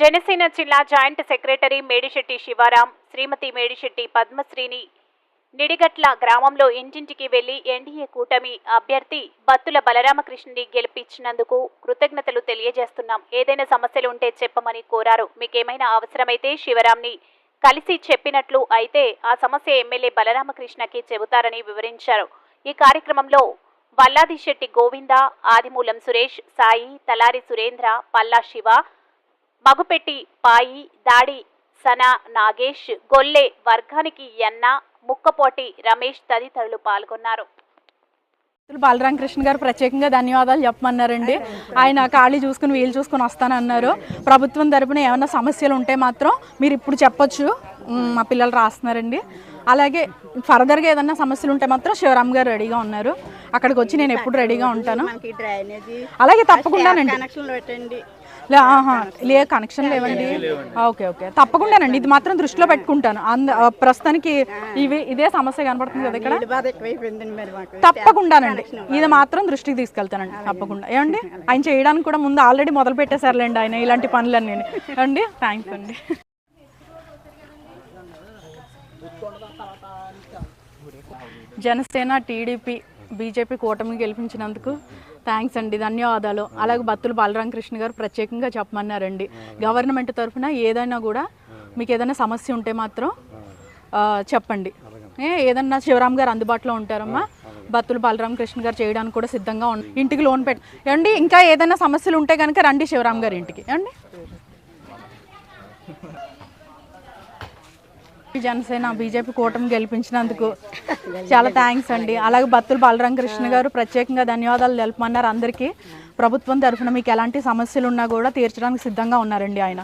జనసేన జిల్లా joint secretary Medisetti Sivaram శ్రీమతి మేడిశెట్టి పద్మశ్రీని నిడిగట్ల గ్రామంలో ఇంటింటికి వెళ్ళి ఎన్డీఏ కూటమి అభ్యర్థి బత్తుల బలరామకృష్ణని గెలిపించినందుకు కృతజ్ఞతలు తెలియజేస్తున్నాం. ఏదైనా సమస్యలు ఉంటే చెప్పమని కోరారు. మీకేమైనా అవసరమైతే శివరాంని కలిసి చెప్పినట్లు అయితే ఆ సమస్య ఎమ్మెల్యే బలరామకృష్ణకి చెబుతారని వివరించారు. ఈ కార్యక్రమంలో వల్లాది శెట్టి గోవింద ఆదిమూలం సురేష్ సాయి తలారి సురేంద్ర పల్లా శివ మగుపెట్టి పాయి దాడి సన నాగేష్ గొల్లె వర్గానికి ఎన్న ముక్కపోటి రమేష్ తదితరులు పాల్గొన్నారు. బాలరామకృష్ణ గారు ప్రత్యేకంగా ధన్యవాదాలు చెప్పమన్నారండి. ఆయన ఖాళీ చూసుకుని వీలు చూసుకుని వస్తానన్నారు. ప్రభుత్వం తరపున ఏమైనా సమస్యలు ఉంటే మాత్రం మీరు ఇప్పుడు చెప్పొచ్చు. మా పిల్లలు రాస్తున్నారండి. అలాగే ఫర్దర్గా ఏదైనా సమస్యలు ఉంటే మాత్రం శివరామ్ గారు రెడీగా ఉన్నారు. అక్కడికి వచ్చి నేను ఎప్పుడు రెడీగా ఉంటాను. అలాగే తప్పకుండానండి. కనెక్షన్లు పెట్టండి. లే కనెక్షన్ లేవండి. Okay okay. తప్పకుండానండి. ఇది మాత్రం దృష్టిలో పెట్టుకుంటాను. అంద ప్రస్తుతానికి ఇవి ఇదే సమస్య కనబడుతుంది కదా ఇక్కడ? తప్పకుండానండి. ఇది మాత్రం దృష్టికి తీసుకెళ్తానండి. తప్పకుండా. ఏమండి? ఆయన చేయడానికి కూడా ముందు ఆల్రెడీ మొదలు పెట్టేశారులేండి ఆయన ఇలాంటి పనులన్నీ. ఏమండి? థ్యాంక్స్ అండి. జనసేన టీడీపీ బీజేపీ కూటమి గెలిపించినందుకు థ్యాంక్స్ అండి ధన్యవాదాలు. అలాగే బత్తుల బాలరామకృష్ణ గారు ప్రత్యేకంగా చెప్పమన్నారండి. గవర్నమెంట్ తరఫున ఏదైనా కూడా మీకు ఏదైనా సమస్య ఉంటే మాత్రం చెప్పండి. ఏ, ఏదన్నా శివరామ్ గారు అందుబాటులో ఉంటారమ్మా. బత్తుల బాలరామకృష్ణ గారు చేయడానికి కూడా సిద్ధంగా ఉన్న ఇంటికి లోన్ పెట్టి ఏమండి ఇంకా ఏదైనా సమస్యలు ఉంటే కనుక రండి శివరామ్ గారి ఇంటికి. ఏమండి? జనసేన బీజేపీ కూటమి గెలిపించినందుకు చాలా థ్యాంక్స్ అండి. అలాగే బత్తుల బాలరామకృష్ణ గారు ప్రత్యేకంగా ధన్యవాదాలు తెలుపమన్నారు అందరికీ. ప్రభుత్వం తరఫున మీకు ఎలాంటి సమస్యలు ఉన్నా కూడా తీర్చడానికి సిద్ధంగా ఉన్నారండి ఆయన.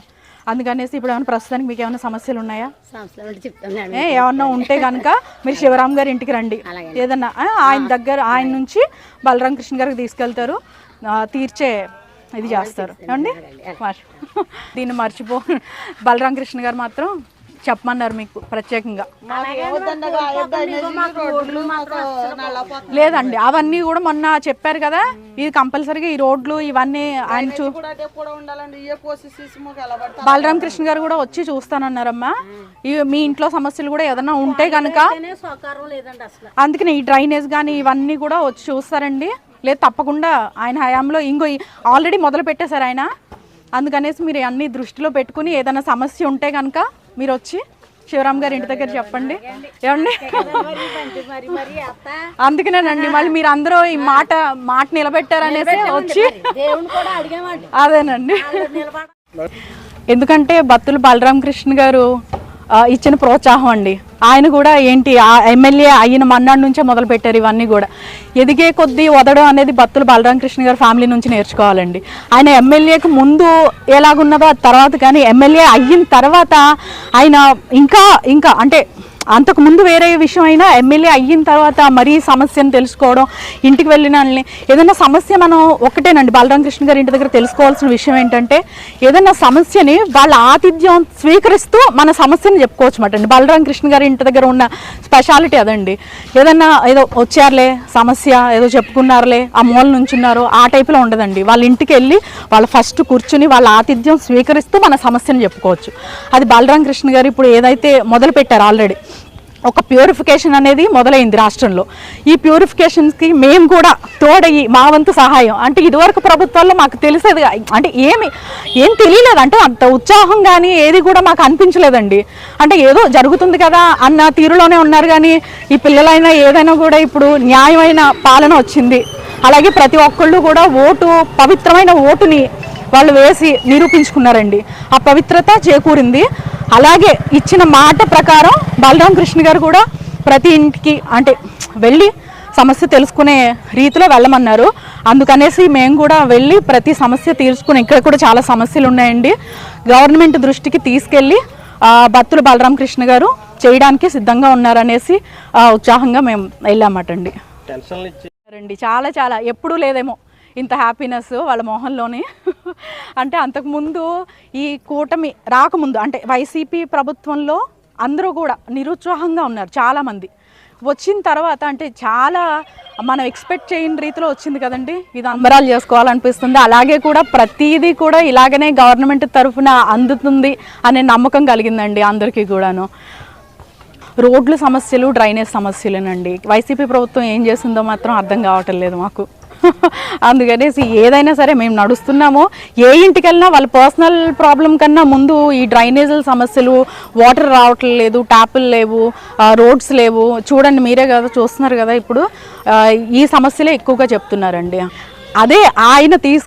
అందుకనేసి ఇప్పుడు ఏమైనా ప్రస్తుతానికి మీకు ఏమైనా సమస్యలు ఉన్నాయా? ఏమన్నా ఉంటే కనుక మీరు శివరామ్ గారి ఇంటికి రండి. ఏదన్నా ఆయన దగ్గర ఆయన నుంచి బలరాం కృష్ణ గారికి తీసుకెళ్తారు. తీర్చే ఇది చేస్తారు. ఏమండి? దీన్ని మర్చిపో బలరాం కృష్ణ గారు మాత్రం చెప్పమన్నారు మీకు ప్రత్యేకంగా. లేదండి అవన్నీ కూడా మొన్న చెప్పారు కదా ఇది కంపల్సరీగా ఈ రోడ్లు ఇవన్నీ ఆయన చూ బలరాం కృష్ణ గారు కూడా వచ్చి చూస్తానన్నారమ్మా. ఇవి మీ ఇంట్లో సమస్యలు కూడా ఏదైనా ఉంటే కనుక సహకారం లేదండి అసలు. అందుకని ఈ డ్రైనేజ్ కానీ ఇవన్నీ కూడా వచ్చి చూస్తారండి. లేదు తప్పకుండా ఆయన హయాంలో ఇంకో ఆల్రెడీ మొదలు పెట్టేశారు ఆయన. అందుకనేసి మీరు అన్ని దృష్టిలో పెట్టుకుని ఏదైనా సమస్య ఉంటే కనుక మీరు వచ్చి శివరామ్ గారి ఇంటి దగ్గర చెప్పండి. ఏమండి? మరి మరి అత్త. అందుకనేనండి మళ్ళీ మీరు అందరూ ఈ మాట మాట నిలబెట్టారనేసి వచ్చి అదేనండి. ఎందుకంటే బత్తుల బలరామకృష్ణ గారు ఇచ్చిన ప్రోత్సాహం అండి. ఆయన కూడా ఏంటి ఆ ఎమ్మెల్యే అయిన మన్నాడు నుంచే మొదలు పెట్టారు ఇవన్నీ కూడా. ఎదిగే కొద్దీ వదడం అనేది బత్తుల బలరామకృష్ణ గారి ఫ్యామిలీ నుంచి నేర్చుకోవాలండి. ఆయన ఎమ్మెల్యేకి ముందు ఎలాగున్నదో తర్వాత కానీ ఎమ్మెల్యే అయిన తర్వాత ఆయన ఇంకా ఇంకా అంటే అంతకు ముందు వేరే విషయం అయినా ఎమ్మెల్యే అయిన తర్వాత మరీ సమస్యను తెలుసుకోవడం ఇంటికి వెళ్ళిన వాళ్ళని ఏదైనా సమస్య మనం ఒకటేనండి. బలరామకృష్ణ గారి ఇంటి దగ్గర తెలుసుకోవాల్సిన విషయం ఏంటంటే ఏదైనా సమస్యని వాళ్ళ ఆతిథ్యం స్వీకరిస్తూ మన సమస్యని చెప్పుకోవచ్చు మాట అండి. బలరామకృష్ణ గారి ఇంటి దగ్గర ఉన్న స్పెషాలిటీ అదండి. ఏదైనా ఏదో వచ్చారులే సమస్య ఏదో చెప్పుకున్నారులే ఆ మూల నుంచున్నారు ఆ టైపులో ఉండదండి. వాళ్ళ ఇంటికి వెళ్ళి వాళ్ళు ఫస్ట్ కూర్చుని వాళ్ళ ఆతిథ్యం స్వీకరిస్తూ మన సమస్యను చెప్పుకోవచ్చు. అది బలరామకృష్ణ గారు ఇప్పుడు ఏదైతే మొదలుపెట్టారు ఆల్రెడీ ఒక ప్యూరిఫికేషన్ అనేది మొదలైంది రాష్ట్రంలో. ఈ ప్యూరిఫికేషన్స్కి మేము కూడా తోడయ్యి మా వంతు సహాయం. అంటే ఇదివరకు ప్రభుత్వాల్లో మాకు తెలిసేది అంటే ఏమి ఏం తెలియలేదు. అంటే అంత ఉత్సాహం కానీ ఏది కూడా మాకు అనిపించలేదండి. అంటే ఏదో జరుగుతుంది కదా అన్న తీరులోనే ఉన్నారు కానీ ఈ పిల్లలైనా ఏదైనా కూడా ఇప్పుడు న్యాయమైన పాలన వచ్చింది. అలాగే ప్రతి ఒక్కళ్ళు కూడా ఓటు పవిత్రమైన ఓటుని వాళ్ళు వేసి నిరూపించుకున్నారండి. ఆ పవిత్రత చేకూరింది. అలాగే ఇచ్చిన మాట ప్రకారం బలరాం కృష్ణ గారు కూడా ప్రతి ఇంటికి అంటే వెళ్ళి సమస్య తెలుసుకునే రీతిలో వెళ్ళమన్నారు. అందుకనేసి మేము కూడా వెళ్ళి ప్రతి సమస్య తీర్చుకుని ఇక్కడ కూడా చాలా సమస్యలు ఉన్నాయండి గవర్నమెంట్ దృష్టికి తీసుకెళ్ళి బత్తుల బలరాం కృష్ణ గారు చేయడానికి సిద్ధంగా ఉన్నారనేసి ఉత్సాహంగా మేము వెళ్ళామటండి. చాలా చాలా. ఎప్పుడూ లేదేమో. ఇంత హ్యాపీనెస్ వాళ్ళ మొహంలోనే. అంటే అంతకుముందు ఈ కూటమి రాకముందు అంటే వైసీపీ ప్రభుత్వంలో అందరూ కూడా నిరుత్సాహంగా ఉన్నారు చాలామంది. వచ్చిన తర్వాత అంటే చాలా మనం ఎక్స్పెక్ట్ చేయని రీతిలో వచ్చింది కదండి. ఇది అంబరాలు చేసుకోవాలనిపిస్తుంది. అలాగే కూడా ప్రతిదీ కూడా ఇలాగనే గవర్నమెంట్ తరఫున అందుతుంది అనే నమ్మకం కలిగిందండి అందరికీ కూడాను. రోడ్ల సమస్యలు డ్రైనేజ్ సమస్యలేనండి. వైసీపీ ప్రభుత్వం ఏం చేసిందో మాత్రం అర్థం కావటం లేదు మాకు. అందుకనేసి ఏదైనా సరే మేము నడుస్తున్నాము. ఏ ఇంటికి వెళ్ళినా వాళ్ళ పర్సనల్ ప్రాబ్లం కన్నా ముందు ఈ డ్రైనేజీల సమస్యలు వాటర్ రావటం లేదు ట్యాపులు లేవు రోడ్స్ లేవు. చూడండి మీరే కదా చూస్తున్నారు కదా ఇప్పుడు. ఈ సమస్యలే ఎక్కువగా చెప్తున్నారండి. అదే ఆయన తీసు